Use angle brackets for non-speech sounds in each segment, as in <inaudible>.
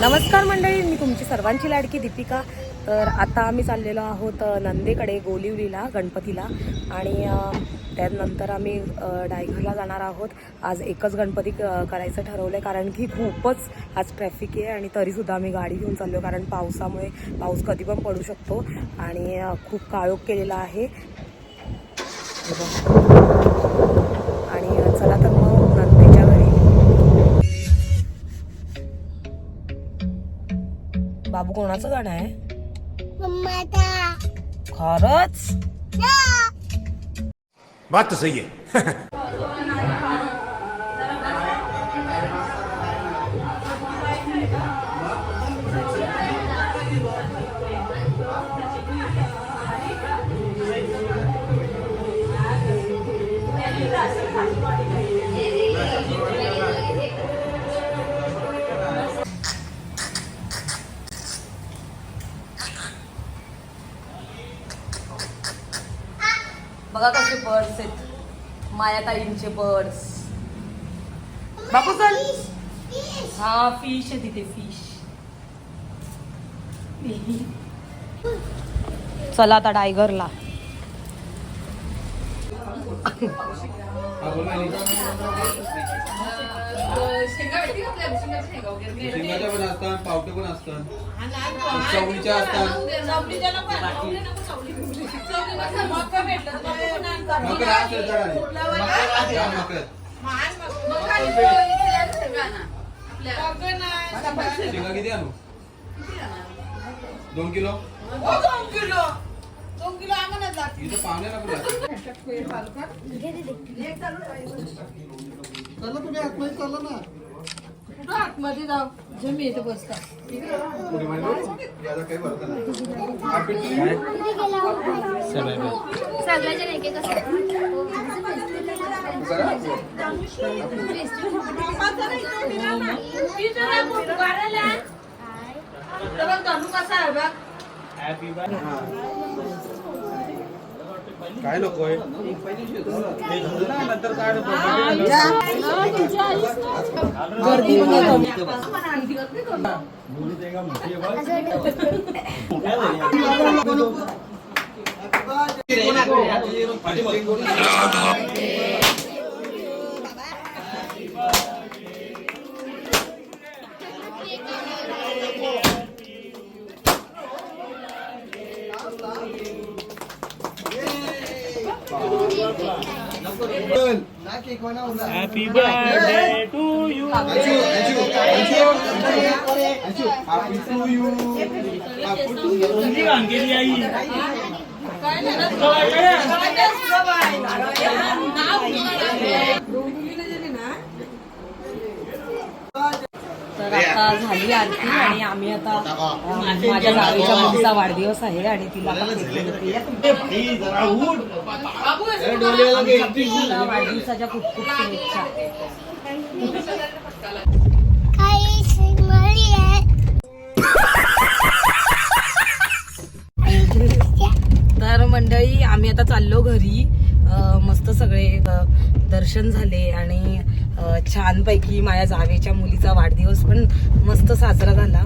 नमस्कार मंडळी मी तुमची सर्वांची लाडकी दीपिका. तर आता आम्ही चाललेलो आहोत नंदेकडे गोलिवलीला गणपतीला. आणि त्यानंतर आम्ही डायघरला जाणार आहोत. आज एकच गणपती क- करायचं ठरवलं आहे कारण की खूपच आज ट्रॅफिक आहे आणि तरीसुद्धा आम्ही गाडी घेऊन चाललो कारण पावसामुळे पाऊस कधी पण पडू शकतो. आणि खूप काळोख केलेला आहे. बाबू कोणाचं गाणं आहे? खरंच? बात सही है <laughs> बघा कसे बर्ड्स आहेत. मायाताईंचे बर्ड्स बापू चल. हा फिश आहे तिथे फिश चला आता डायगरला शेंगाच्या पण असतात पावटे पण असतात चवळीच्या असतात मकर असतात. या मकर. शेंगा किती आणू दोन किलो इथं पाहुण्याला कुठे आहे? कुठे माहिती? याला वरतं नाही. हा, पिठी आहे. सगळ्याच्या नाही कसं करा. काय नको आहे नंतर काय गर्दी पण Happy to you. Happy to you. किती घाण केली आई तर आता झाली आरती आणि आम्ही आता अं, माझ्या जावेच्या मुलीचा वाढदिवस आहे आणि तिला आमच्या वाढदिवसाच्या खूप खूप शुभेच्छा. काही तर मंडळी आम्ही आता चाललो घरी. अं, मस्त सगळे अं, दर्शन झाले आणि छानपैकी माझ्या जावेच्या मुलीचा वाढदिवस पण मस्त साजरा झाला.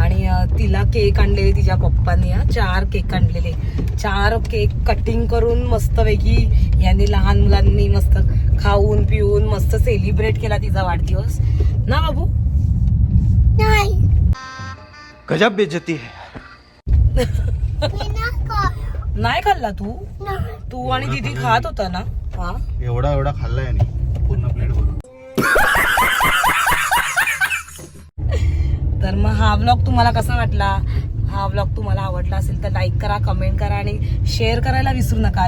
आणि तिला केक आणलेले तिच्या पप्पांनी हं, चार केक आणलेले. चार केक कटिंग करून मस्तपैकी यांनी लहान मुलांनी मस्त खाऊन पिऊन मस्त सेलिब्रेट केला तिचा वाढदिवस. ना बाबू? नाही. गजब बेइज्जती है. नाही खाल्ला तू. तू आणि दीदी खात होता ना? हा? एवढा एवढा खाल्लाय हा ब्लॉग तुम्हाला कसा वाटला? हा ब्लॉग तुम्हाला आवडला असेल तर लाईक करा कमेंट करा आणि शेअर करायला विसरू नका.